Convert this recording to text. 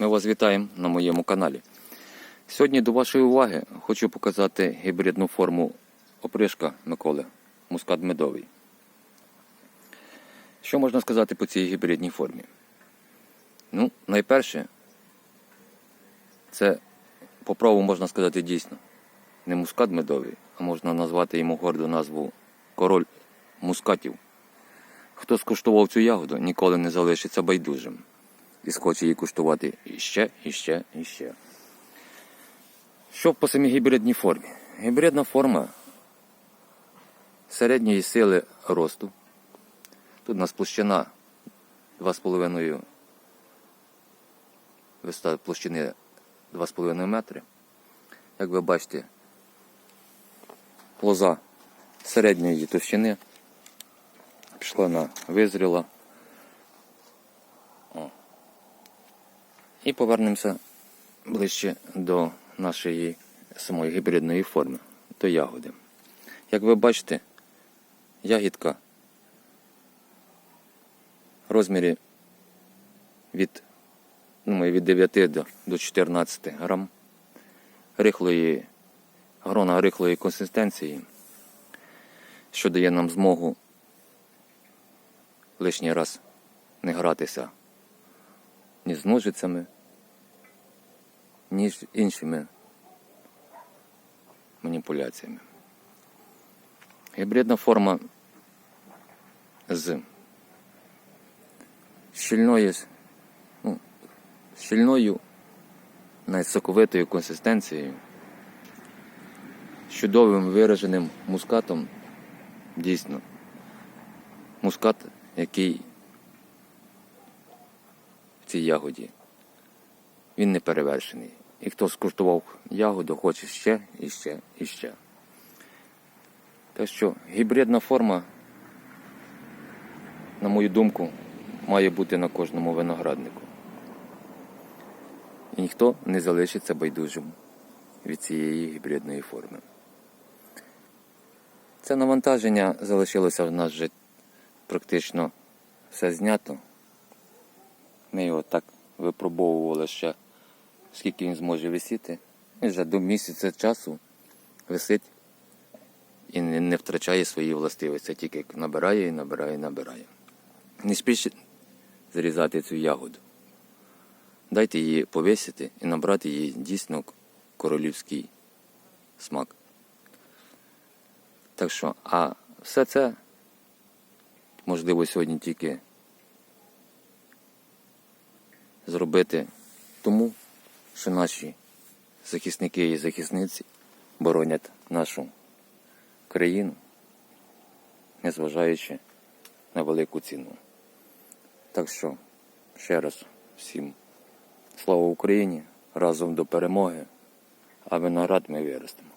Ми вас вітаємо на моєму каналі. Сьогодні до вашої уваги хочу показати гібридну форму опришка Миколи Мускат медовий. Що можна сказати по цій гібридній формі? Ну, найперше, це по праву можна сказати дійсно. Не мускат медовий, а можна назвати йому горду назву король мускатів. Хто скуштував цю ягоду, ніколи не залишиться байдужим і схоче її куштувати іще, іще, іще. Що по самій гібридній формі? Гібридна форма середньої сили росту. Тут у нас площина 2,5 висота площини 2,5 метри. Як ви бачите, лоза середньої товщини пішла на визріла. І повернемося ближче до нашої самої гібридної форми, до ягоди. Як ви бачите, ягідка в розмірі від, ну, від 9 до, до 14 грам рихлої, грона рихлої консистенції, що дає нам змогу лишній раз не гратися ні з ножицями, ні з іншими маніпуляціями. Гібридна форма з щільною, ну, щільною найсоковитою консистенцією, чудовим вираженим мускатом, дійсно, мускат, який в цій ягоді, він не перевершений. І хто скуштував ягоду, хоче ще і ще і ще. Так що гібридна форма, на мою думку, має бути на кожному винограднику. І ніхто не залишиться байдужим від цієї гібридної форми. Це навантаження залишилося в нас вже практично все знято. Ми його так випробовували ще, скільки він зможе висіти. І вже до місяця часу висить і не втрачає свої властивості, тільки набирає і набирає і набирає. Не спішіть зрізати цю ягоду. Дайте її повісити і набрати її дійсно королівський смак. Так що, а все це можливо сьогодні тільки зробити тому, що наші захисники і захисниці боронять нашу країну, незважаючи на велику ціну. Так що, ще раз всім слава Україні! Разом до перемоги, а виноград ми виростемо.